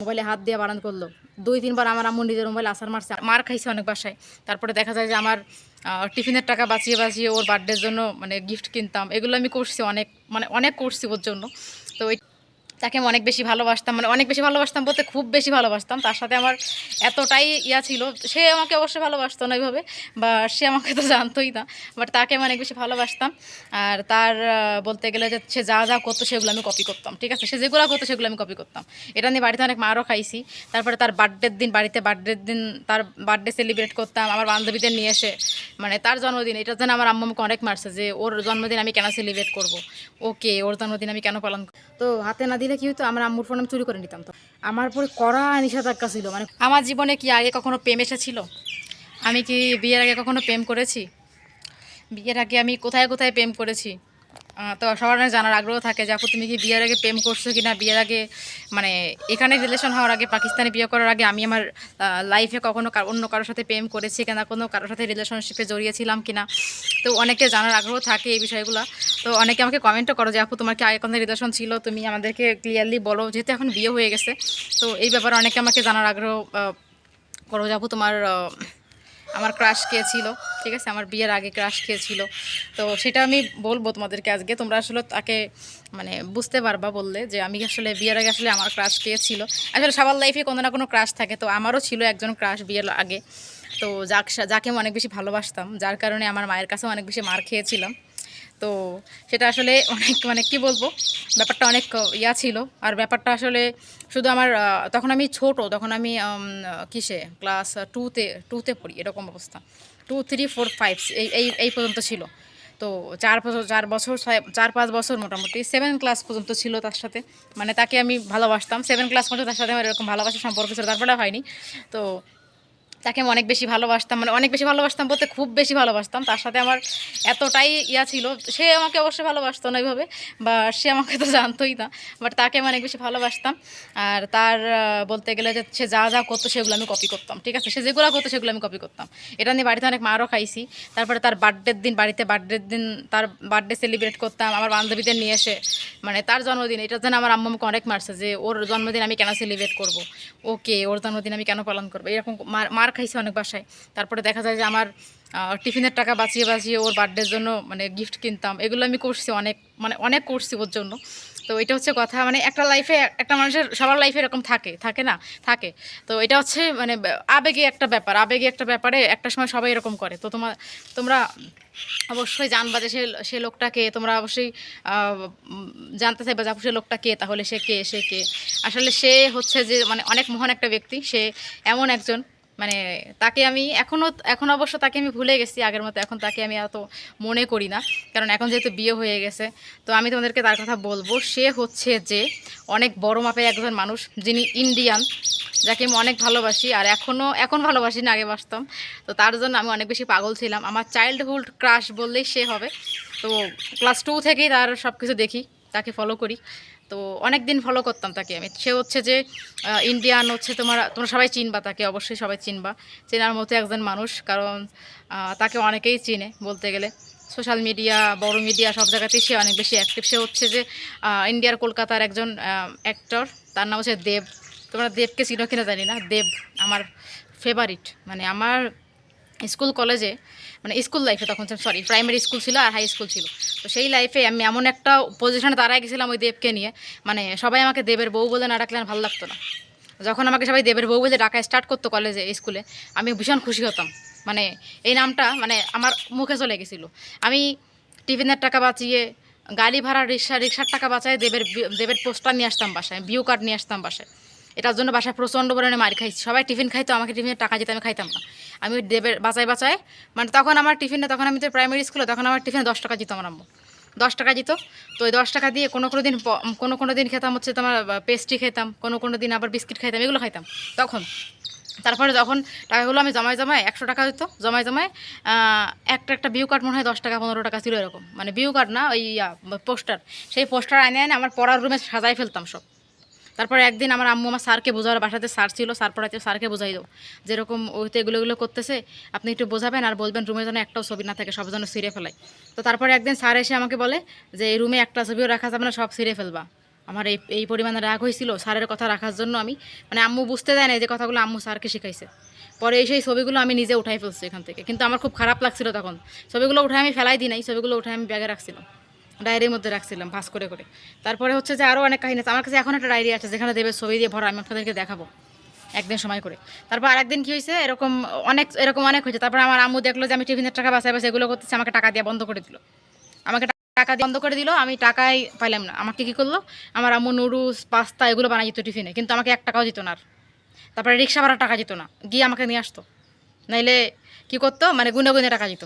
মোবাইলে হাত দিয়ে বারণ করল। দুই তিনবার আমার আম্মু নিজের মোবাইল আসার মারছে, মার খাইছে অনেক বাসায়। তারপরে দেখা যায় যে আমার টিফিনের টাকা বাঁচিয়ে বাঁচিয়ে ওর বার্থডের জন্য মানে গিফট কিনতাম। এগুলো আমি করছি অনেক মানে অনেক করছি ওর জন্য। তো ওই তাকে আমি অনেক বেশি ভালোবাসতাম মানে অনেক বেশি ভালোবাসতাম বলতে খুব বেশি ভালোবাসতাম। তার সাথে আমার এতটাই ইয়া ছিল, সে আমাকে অবশ্যই ভালোবাসতো না ওইভাবে, বা সে আমাকে তো জানতোই না বাট তাকে আমি অনেক বেশি ভালোবাসতাম। আর তার বলতে গেলে যে সে যা যা করতো সেগুলো আমি কপি করতাম, ঠিক আছে? সে যেগুলো করতো সেগুলো আমি কপি করতাম। এটা নিয়ে বাড়িতে অনেক মারও খাইছি। তারপরে তার বার্থডের দিন, বাড়িতে বার্থডের দিন তার বার্থডে সেলিব্রেট করতাম, আমার বান্ধবীদের নিয়ে এসে। মানে তার জন্মদিন, এটার জন্য আমার আম্মু আমাকে অনেক মারছে যে, ওর জন্মদিন আমি কেন সেলিব্রেট করব? ওকে, ওর জন্মদিন আমি কেন পালন? তো হাতে না দিলে কি হতো আমার আম্মুর ফোন আমি চুরি করে নিতাম তো। আমার পরে কড়া নিষেধাজ্ঞা ছিল মানে আমার জীবনে কি আগে কখনো প্রেম এসেছিল? আমি কি বিয়ের আগে কখনো প্রেম করেছি? বিয়ের আগে আমি কোথায় কোথায় প্রেম করেছি? তো সবার জানার আগ্রহ থাকে যে, আপু, তুমি কি বিয়ের আগে প্রেম করছ কিনা? বিয়ের আগে মানে এখানে রিলেশন হওয়ার আগে, পাকিস্তানে বিয়ে করার আগে আমি আমার লাইফে কখনো অন্য কারোর সাথে প্রেম করেছি কিনা? কোনো কারোর সাথে রিলেশনশিপে জড়িয়েছিলাম কিনা? তো অনেকে জানার আগ্রহ থাকে এই বিষয়গুলো। তো অনেকে আমাকে কমেন্টও করো যে, আপু, তোমার কি আগে কোনো রিলেশন ছিল? তুমি আমাদেরকে ক্লিয়ারলি বলো, যেহেতু এখন বিয়ে হয়ে গেছে। তো এই ব্যাপারে অনেকে আমাকে জানার আগ্রহ করো যে, আপু, তোমার আমার ক্রাশ কে ছিল ঠিক আছে? আমার বিয়ের আগে ক্রাশ কে ছিল তো সেটা আমি বলব তোমাদেরকে আজকে। তোমরা আসলে তাকে মানে বুঝতে পারবা বললে যে আমি আসলে, বিয়ের আগে আসলে আমার ক্রাশ কে ছিল আসলে সবার লাইফে কোনো না কোনো ক্রাশ থাকে, তো আমারও ছিল একজন ক্রাশ বিয়ের আগে। তো যাক যাকে আমি অনেক বেশি ভালোবাসতাম, যার কারণে আমার মায়ের কাছেও অনেক বেশি মার খেয়েছিলাম। তো সেটা আসলে অনেক মানে কি বলব, ব্যাপারটা অনেক ইয়া ছিল। আর ব্যাপারটা আসলে শুধু আমার তখন আমি ছোট, তখন আমি কিসে ক্লাস টুতে টুতে পড়ি, এরকম অবস্থা। টু থ্রি ফোর ফাইভ এই এই এই পর্যন্ত ছিল। তো চার বছর চার বছর চার, পাঁচ বছর মোটামুটি সেভেন ক্লাস পর্যন্ত ছিল তার সাথে। মানে তাকে আমি ভালোবাসতাম। সেভেন ক্লাস পর্যন্ত তার সাথে আমার এরকম ভালোবাসার সম্পর্ক ছিল তারপরে হয়নি। তো তাকে আমি অনেক বেশি ভালোবাসতাম মানে অনেক বেশি ভালোবাসতাম বলতে খুব বেশি ভালোবাসতাম। তার সাথে আমার এতটাই ইয়া ছিল, সে আমাকে অবশ্যই ভালোবাসতো না এইভাবে বা সে আমাকে তো জানতোই না বাট তাকে আমি অনেক বেশি ভালোবাসতাম। আর তার বলতে গেলে যে সে যা যা করতো সেগুলো আমি কপি করতাম, ঠিক আছে? সে যেগুলো করতো সেগুলো আমি কপি করতাম। এটা নিয়ে বাড়িতে অনেক মারও খাইছি। তারপরে তার বার্থডের দিন, বাড়িতে বার্থডের দিন তার বার্থডে সেলিব্রেট করতাম, আমার বান্ধবীদের নিয়ে এসে মানে তার জন্মদিন এটার জন্য আমার আম্মু আমাকে অনেক মারছে যে, ওর জন্মদিন আমি কেন সেলিব্রেট করব? ওকে, ওর জন্মদিন আমি কেন পালন করব? এরকম মার মার খাইছে অনেক বাসায়। তারপরে দেখা যায় যে আমার টিফিনের টাকা বাঁচিয়ে বাঁচিয়ে ওর বার্থডের জন্য মানে গিফট কিনতাম। এগুলো আমি করছি অনেক মানে অনেক করছি ওর জন্য। তো এটা হচ্ছে কথা মানে একটা লাইফে একটা মানুষের, সবার লাইফে এরকম থাকে থাকে না? থাকে। তো এটা হচ্ছে মানে আবেগে একটা ব্যাপার। আবেগে একটা ব্যাপারে একটা সময় সবাই এরকম করে। তো তোমার তোমরা অবশ্যই জানবা যে সে সে লোকটাকে তোমরা অবশ্যই জানতে চাইবা যে সে লোকটা কে? তাহলে সে কে সে কে? আসলে সে হচ্ছে যে মানে অনেক মহান একটা ব্যক্তি। সে এমন একজন মানে তাকে আমি এখনও এখন অবশ্য তাকে আমি ভুলে গেছি আগের মতো, এখন তাকে আমি এত মনে করি না। কারণ এখন যেহেতু বিয়ে হয়ে গেছে, তো আমি তোমাদেরকে তার কথা বলব। সে হচ্ছে যে অনেক বড় মাপের একজন মানুষ যিনি ইন্ডিয়ান যাকে আমি অনেক ভালোবাসি আর এখনও এখন ভালোবাসি না, আগে বাসতাম তো তার জন্য আমি অনেক বেশি পাগল ছিলাম। আমার চাইল্ডহুড ক্রাশ বললেই সে হবে। তো ক্লাস টু থেকেই তার সব কিছু দেখি, তাকে ফলো করি। তো অনেক দিন ফলো করতাম তাকে আমি। সে হচ্ছে যে ইন্ডিয়ান হচ্ছে তোমার, তোমরা সবাই চিনবা তাকে, অবশ্যই সবাই চিনবা। চেনার মতো একজন মানুষ, কারণ তাকে অনেকেই চিনে বলতে গেলে। সোশ্যাল মিডিয়া বড় মিডিয়া সব জায়গাতেই সে অনেক বেশি অ্যাক্টিভ সে হচ্ছে যে ইন্ডিয়ার কলকাতার একজন অ্যাক্টর তার নাম হচ্ছে দেব। তোমরা দেবকে চিনো কিনা জানি না। দেব আমার ফেভারিট মানে আমার স্কুল কলেজে মানে স্কুল লাইফে তখন সরি প্রাইমারি স্কুল ছিল আর হাই স্কুল ছিল। তো সেই লাইফে আমি এমন একটা পজিশনে দাঁড়ায় গেছিলাম ওই দেবকে নিয়ে মানে সবাই আমাকে দেবের বউ বলে না ডাকলে আর ভালো লাগতো না। যখন আমাকে সবাই দেবের বউ বলে ডাকা স্টার্ট করতো কলেজে স্কুলে আমি ভীষণ খুশি হতাম। মানে এই নামটা মানে আমার মুখে চলে গেছিল। আমি টিফিনের টাকা বাঁচিয়ে, গাড়ি ভাড়া, রিক্সা, রিক্সার টাকা বাঁচায় দেবের দেবের পোস্টার নিয়ে আসতাম বাসায় বিউ কার্ড নিয়ে আসতাম বাসায়। এটার জন্য বাসায় প্রচণ্ড পরিমাণে মার খাইছি। সবাই টিফিন খাইতো, আমাকে টিফিনের টাকা যেতে আমি খাইতাম না। আমি দেবের বাঁচায় বাঁচায় মানে তখন আমার টিফিনে, তখন আমি তো প্রাইমারি স্কুলে তখন আমার টিফিনে দশ টাকা দিত আমার আম্মু দশ টাকা দিত তো ওই দশ টাকা দিয়ে কোনো কোনো দিন কোনো কোনো দিন খেতাম হচ্ছে তোমার পেস্ট্রি খেতাম, কোনো কোনো দিন আবার বিস্কিট খাইতাম, এগুলো খাইতাম। তখন। তারপরে যখন টাকাগুলো আমি জমায় জমায় একশো টাকা হতো জমায় জমায় একটা একটা বিউ কার্ড মনে হয় দশ টাকা, পনেরো টাকা ছিল এরকম। মানে বিউ কার্ড না, ওই পোস্টার সেই পোস্টার আনে এনে আমার পড়ার রুমে সাজাই ফেলতাম সব। তারপরে একদিন আমার আম্মু আমার স্যারকে বোঝার বাসাতে স্যার ছিল, স্যার পড়াইতে স্যারকে বোঝাই দাও। যেরকম ওইতে এগুলো এগুলো করতেছে, আপনি একটু বোঝাবেন আর বলবেন রুমে যেন একটাও ছবি না থাকে, সব যেন ছিঁড়ে ফেলায়। তো তারপরে একদিন স্যার এসে আমাকে বলে যে, এই রুমে একটা ছবিও রাখা যাবে না, সব ছিঁড়ে ফেলবা। আমার এই এই পরিমাণে রাগ হয়েছিল স্যারের কথা রাখার জন্য আমি মানে আম্মু বুঝতে দেয় না যে কথাগুলো আম্মু স্যারকে শিখাইছে। পরে এই সেই ছবিগুলো আমি নিজে উঠাই ফেলছি এখান থেকে। কিন্তু আমার খুব খারাপ লাগছিল তখন। ছবিগুলো উঠে আমি ফেলাই দিই নাই, ছবিগুলো উঠে আমি ব্যাগে রাখছিলাম। ডায়েরির মধ্যে রাখছিলাম ভাস করে করে। তারপরে হচ্ছে যে আরও অনেক কাহিনী আছে। আমার কাছে এখন একটা ডায়েরি আছে, যেখানে দেবে ছবি দিয়ে ভরা, আমি আপনাদেরকে দেখাবো একদিন সময় করে। তারপর আরেকদিন কী হয়েছে, এরকম অনেক এরকম অনেক হয়েছে। তারপর আমার আম্মু দেখল যে আমি টিফিনের টাকা বাসায় বাসায় এগুলো করতেছি, আমাকে টাকা দিয়ে বন্ধ করে দিল। আমাকে টাকা দিয়ে বন্ধ করে দিল, আমি টাকাই পাইলাম না। আমাকে কী করল, আমার আম্মু নুডলস, পাস্তা, এগুলো বানাই দিত টিফিনে, কিন্তু আমাকে এক টাকাও দিত না আর। তারপরে রিক্সা ভাড়া টাকা দিত না, গিয়ে আমাকে নিয়ে আসতো। নাইলে কী করতো মানে গুনে গুনে টাকা দিত।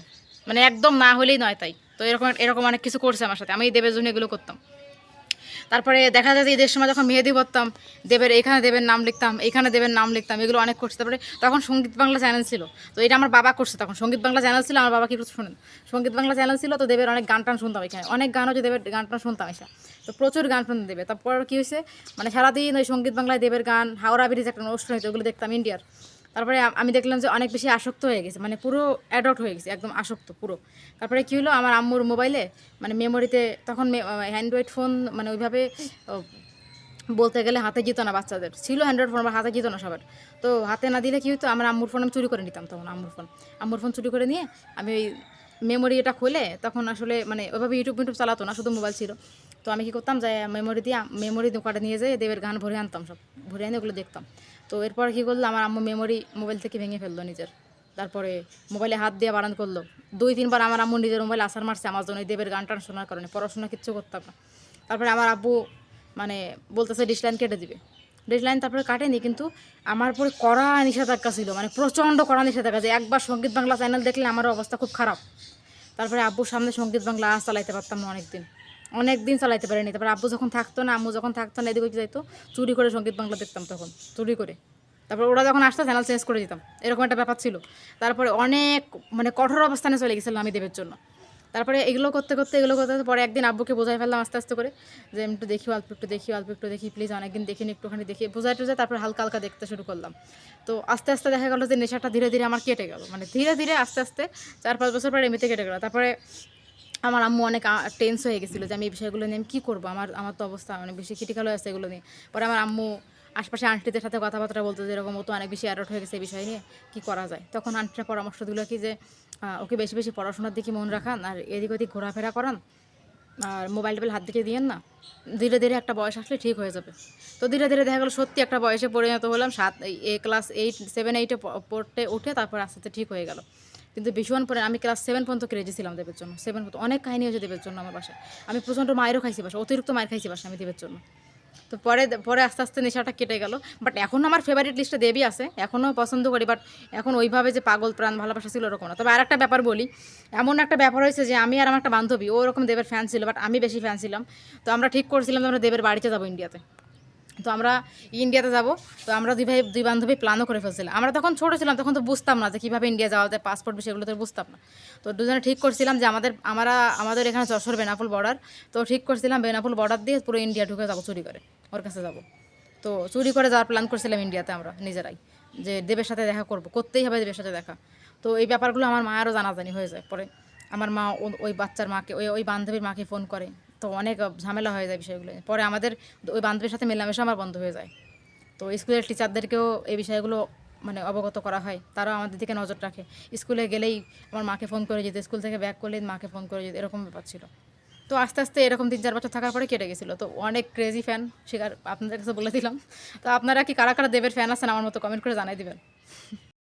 মানে একদম না হলেই নয় তাই। তো এরকম এরকম অনেক কিছু করছে আমার সাথে। আমি দেবের জন্য এগুলো করতাম। তারপরে দেখা যায় যে ঈদের সময় যখন মেহেদি পড়তাম দেবের এখানে দেবের নাম লিখতাম, এখানে দেবের নাম লিখতাম, এগুলো অনেক করছে। তারপরে তখন সংগীত বাংলা চ্যানেল ছিল। তো এটা আমার বাবা করছে তখন। সংগীত বাংলা চ্যানেল ছিল, আমার বাবা কি করছে শোনেন? সংগীত বাংলা চ্যানেল ছিল, তো দেবের অনেক গান টান শুনতাম এখানে। অনেক গান হচ্ছে দেবের গান টান শুনতাম এসা। তো প্রচুর গান শুনতে দেবে। তারপর কী হয়েছে? মানে সারাদিন ওই সংগীত বাংলায় দেবের গান, হাওড়া ব্রিজ একটা অনুষ্ঠান হতো ওগুলো দেখতাম ইন্ডিয়ার তারপরে আমি দেখলাম যে অনেক বেশি আসক্ত হয়ে গেছে মানে পুরো অ্যাডপ্ট হয়ে গেছে, একদম আসক্ত পুরো। তারপরে কী হলো, আমার আম্মুর মোবাইলে মানে মেমোরিতে তখন অ্যান্ড্রয়েড ফোন মানে ওইভাবে বলতে গেলে হাতে যেত না বাচ্চাদের। ছিল অ্যান্ড্রয়েড ফোন আমার হাতে যেত না সবার। তো হাতে না দিলে কী হতো আমার আম্মুর ফোন আমি চুরি করে নিতাম তখন, আম্মুর ফোন আম্মুর ফোন চুরি করে নিয়ে আমি ওই মেমোরি এটা খুলে, তখন আসলে মানে ওইভাবে ইউটিউব ইউটিউব চালাতো না, শুধু মোবাইল ছিল। তো আমি কী করতাম, যে মেমোরি দিয়ে মেমোরি দোকানে নিয়ে যেয়ে দেবের গান ভরে আনতাম সব, ভরে এনে ওগুলো দেখতাম। তো এরপর কী করল, আমার আম্মু মেমোরি মোবাইল থেকে ভেঙে ফেলল নিজের। তারপরে মোবাইলে হাত দিয়ে বারণ করল। দুই তিনবার আমার আম্মু নিজের মোবাইল আসার মারছে, আমার জন্য দেবের গান টান শোনার কারণে, পড়াশোনা কিচ্ছু করতাম না। তারপরে আমার আব্বু মানে বলতেছে ডিসলাইন কেটে দিবে। ডিসলাইন তারপরে কাটেনি, কিন্তু আমার পরে কড়া নিষেধাজ্ঞা ছিল মানে প্রচণ্ড কড়া নিষেধাজ্ঞা যে একবার সংগীত বাংলা চ্যানেল দেখলে আমার অবস্থা খুব খারাপ। তারপরে আব্বুর সামনে সংগীত বাংলা আজ চালাইতে পারতাম না অনেকদিন। অনেক দিন চালাইতে পারিনি। তারপরে আব্বু যখন থাকতো না, আম্মু যখন থাকতো না, এদিকে যাইতো, চুরি করে সংগীত বাংলা দেখতাম তখন, চুরি করে। তারপর ওরা যখন আসতো চ্যানেল চেঞ্জ করে দিতাম। এরকম একটা ব্যাপার ছিল। তারপরে অনেক মানে কঠোর অবস্থানে চলে গেছিলাম আমি দেবের জন্য। তারপরে এগুলো করতে করতে, এগুলো করতে পরে একদিন আব্বুকে বোঝাই ফেললাম আস্তে আস্তে করে যে একটু দেখি, অল্প একটু দেখি, অল্প একটু দেখি প্লিজ অনেকদিন দেখিনি, একটুখানি দেখি। বোঝাই টুজাই তারপর হালকা হালকা দেখতে শুরু করলাম। তো আস্তে আস্তে দেখা গেলো যে, নেশাটা ধীরে ধীরে আমার কেটে গেল। মানে ধীরে ধীরে আস্তে আস্তে চার পাঁচ বছর পরে এমনিতে কেটে গেলো। তারপরে আমার আম্মু অনেক টেন্স হয়ে গেছিল যে, আমি এই বিষয়গুলো নিয়ে আমি কী করব? আমার আমার তো অবস্থা অনেক বেশি ক্রিটিক্যাল হয়ে আছে এগুলো নিয়ে। পরে আমার আম্মু আশপাশে আন্টিদের সাথে কথাবার্তা বলতো যে এরকম ও তো অনেক বেশি অ্যাডাল্ট হয়ে গেছে এই বিষয় নিয়ে, কী করা যায়? তখন আন্টিরা পরামর্শ দিল কি যে ওকে বেশি বেশি পড়াশোনার দিকে মন রাখান আর এদিক ওদিক ঘোরাফেরা করান। আর মোবাইল টোবাইল হাত দিকে দিয়েন না। ধীরে ধীরে একটা বয়স আসলে ঠিক হয়ে যাবে। তো ধীরে ধীরে দেখা গেলো সত্যি একটা বয়সে পরিণত হলাম, সাত এ ক্লাস এইট সেভেন এইটে পড়তে উঠে তারপর আস্তে আস্তে ঠিক হয়ে গেল। কিন্তু ভীষণ পরে আমি ক্লাস সেভেন পর্যন্ত ক্রেজি ছিলাম দেবের জন্য। সেভেন পর্যন্ত অনেক কাহিনী হয়েছে দেবের জন্য আমার বাসায়। আমি প্রচণ্ড মায়েরও খাইছি বাসা অতিরিক্ত মায়ের খাইছি বাসা আমি দেবের জন্য। তো পরে পরে আস্তে আস্তে নেশাটা কেটে গেল। বাট এখনও আমার ফেভারিট লিস্টে দেবী আছে, এখনও পছন্দ করি বাট এখন ওইভাবে যে পাগল প্রাণ ভালোবাসা ছিল ওরকম না। তবে আর একটা ব্যাপার বলি, এমন একটা ব্যাপার হয়েছে যে আমি আর আমার একটা বান্ধবী ওরকম দেবের ফ্যান ছিল বাট আমি বেশি ফ্যান ছিলাম। তো আমরা ঠিক করছিলাম আমরা দেবের বাড়িতে যাব ইন্ডিয়াতে তো আমরা ইন্ডিয়াতে যাব। তো আমরা দুই ভাই, দুই বান্ধবী প্ল্যানও করে ফেলছিলাম আমরা তখন ছোটো ছিলাম, তখন তো বুঝতাম না যে কীভাবে ইন্ডিয়া যাওয়া যায়, পাসপোর্ট বিষয়গুলো তো বুঝতাম না। তো দুজনে ঠিক করছিলাম যে আমাদের, আমরা, আমাদের এখানে যশোর বেনাপুল বর্ডার তো ঠিক করছিলাম বেনাপুল বর্ডার দিয়ে পুরো ইন্ডিয়া ঢুকে যাব চুরি করে, ওর কাছে যাব। তো চুরি করে যাওয়ার প্ল্যান করছিলাম ইন্ডিয়াতে আমরা, নিজেরাই, যে দেবের সাথে দেখা করব, করতেই হবে দেবের সাথে দেখা। তো এই ব্যাপারগুলো আমার মায়েরও জানাজানি হয়ে যায়, পরে আমার মা ওই বাচ্চার মাকে, ওই ওই বান্ধবীর মাকে ফোন করে তো অনেক ঝামেলা হয়ে যায় বিষয়গুলো পরে আমাদের ওই বান্ধবীর সাথে মেলামেশা আমার বন্ধ হয়ে যায়। তো স্কুলের টিচারদেরকেও এই বিষয়গুলো মানে অবগত করা হয়। তারাও আমাদের দিকে নজর রাখে। স্কুলে গেলেই আমার মাকে ফোন করে যেত, স্কুল থেকে ব্যাক করলে মাকে ফোন করে যেত, এরকম ব্যাপার ছিল। তো আস্তে আস্তে এরকম তিন, চার বছর থাকার পরে কেটে গেছিল। তো অনেক ক্রেজি ফ্যান স্বীকার আপনাদের কাছে বলে দিলাম। তো আপনারা কি কারা কারা দেবের ফ্যান আছেন আমার মতো কমেন্ট করে জানাই দিবেন।